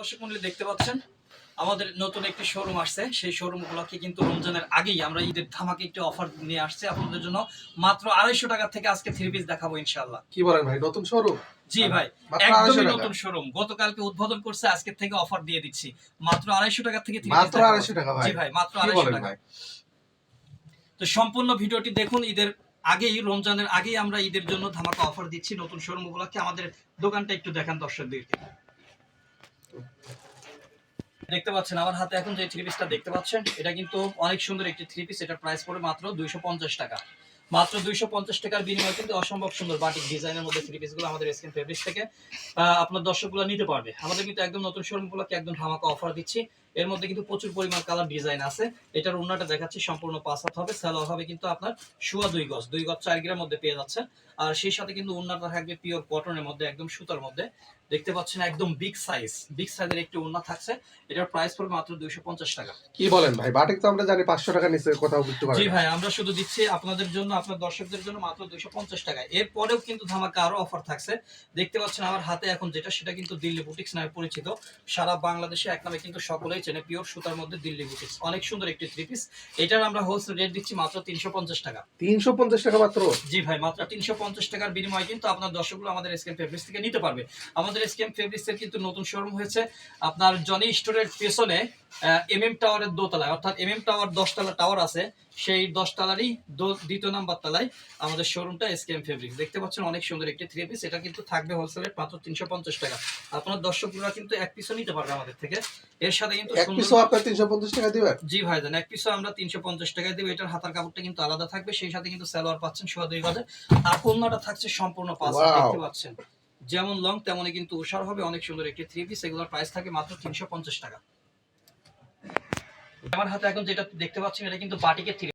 দর্শক মন্ডলী দেখতে পাচ্ছেন আমাদের নতুন একটি শোরুম আসছে। সেই শোরুম গুলোকে কিন্তু রমজানের আগেই আমরা ঈদের ধামাকে একটি অফার নিয়ে আসছে আপনাদের জন্য। মাত্র আড়াইশো টাকা থেকে আজকে থ্রি পিস দেখাবো ইনশাল্লাহ কি বলেন ভাই নতুন শোরুম জি ভাই একদমই নতুন শোরুম গতকালকে উদ্বোধন করছে আজকে থেকে অফার দিয়ে দিচ্ছি। মাত্র আড়াইশো টাকা থেকে মাত্র আড়াইশো টাকা ভাই। জি ভাই মাত্র আড়াইশো টাকা। তো সম্পূর্ণ ভিডিওটি দেখুন ঈদের আগেই রমজানের আগেই আমরা ঈদের জন্য ধামাকা অফার দিচ্ছি নতুন শোরুম গুলোকে। আমাদের দোকানটা একটু দেখান দর্শকদেরকে। দেখতে পাচ্ছেন, আমার হাতে এখন যে থ্রি পিসটা দেখতে পাচ্ছেন, এটা কিন্তু অনেক সুন্দর একটি থ্রি পিস এটার প্রাইস পড়ে মাত্র দুইশো পঞ্চাশ টাকা। মাত্র দুইশো পঞ্চাশ টাকার বিনিময়ে কিন্তু অসম্ভব সুন্দর বাটিক ডিজাইনের মধ্যে থ্রি পিসগুলো আমাদের স্ক্রিন ফেব্রিক্স থেকে আপনার দর্শকগুলো নিতে পারবে। আমাদের কিন্তু একদম নতুন শোরুমগুলোকে একদম ধামাকা অফার দিচ্ছি। এর মধ্যে কিন্তু প্রচুর পরিমাণ কালার ডিজাইন আছে। এটার উন্নাটা দেখাচ্ছি, সম্পূর্ণ পাঁচ হাত হবে স্যালোয়ার হবে কিন্তু আপনার শুয়া দুই গজ দুই গজ চার গ্রামের মধ্যে পেয়ে যাচ্ছে আর সেই সাথে কিন্তু উন্নাটা থাকবে পিওর কটনের মধ্যে, একদম সুতার মধ্যে। দেখতে পাচ্ছেন একদম বিগ সাইজ বিগ সাইজের একটি উন্না থাকছে। এটার প্রাইস পড়বে মাত্র দুইশো পঞ্চাশ টাকা। কি বলেন ভাই? বাটিক তো আমরা জানি পাঁচশো টাকা নিচে কোথাও বিকতে পারি জি ভাই আমরা শুধু দিচ্ছি আপনাদের জন্য আপনার দর্শকদের জন্য মাত্র দুইশো পঞ্চাশ টাকা। এরপরেও কিন্তু ধামাকা আরও অফার থাকছে। দেখতে পাচ্ছেন আমার হাতে এখন যেটা সেটা কিন্তু দিল্লি বুটিক্স নামে পরিচিত। সারা বাংলাদেশে এক নামে কিন্তু সকলেই চেনে পিওর সুতার মধ্যে দিল্লি বুটিক্স অনেক সুন্দর একটি থ্রি পিস এটার আমরা হোলসেল রেট দিচ্ছি মাত্র তিনশো পঞ্চাশ টাকা। তিনশো পঞ্চাশ টাকা মাত্র? জি ভাই মাত্র তিনশো পঞ্চাশ টাকার বিনিময়ে কিন্তু আপনার দর্শকগুলো আমাদের এসকেম ফেব্রিক্স থেকে নিতে পারবে। আমাদের এসকেম ফেব্রিক্স এর কিন্তু নতুন শোরুম হয়েছে। আপনার জনি স্টোরের পেছনে এম এম টাওয়ারের দোতলায় অর্থাৎ এম এম টাওয়ার দশতলা টাওয়ার আছে। সেই দশতলারই দ্বিতীয় নাম্বার তলায় আমাদের শোরুমটা এসকেএম ফেব্রিক্স। দেখতে পাচ্ছেন অনেক সুন্দর একটি থ্রি পিস এটা কিন্তু থাকবে হোলসেল রেট মাত্র তিনশো পঞ্চাশ টাকা। আপনার দর্শকরা কিন্তু এক পিসও নিতে পারবে আমাদের থেকে। এর সাথে কিন্তু এক পিসও আপনার তিনশো পঞ্চাশ টাকা দিবেন? জি ভাই জান এক পিসও আমরা তিনশো পঞ্চাশ টাকায় দেবো। এটার হাতার কাপড়টা কিন্তু আলাদা থাকবে সেই সাথে কিন্তু সালোয়ার পাচ্ছেন সোয়া দুই গজে। আর অন্যটা থাকছে সম্পূর্ণ পাঁচ দেখতে পাচ্ছেন। যেমন লং তেমনই কিন্তু উষার হবে, অনেক সুন্দর একটি থ্রি পিস এগুলোর প্রাইস থাকে মাত্র তিনশো পঞ্চাশ টাকা। আমার হাতে এখন যেটা দেখতে পাচ্ছেন, এটা কিন্তু বাটিকের থ্রি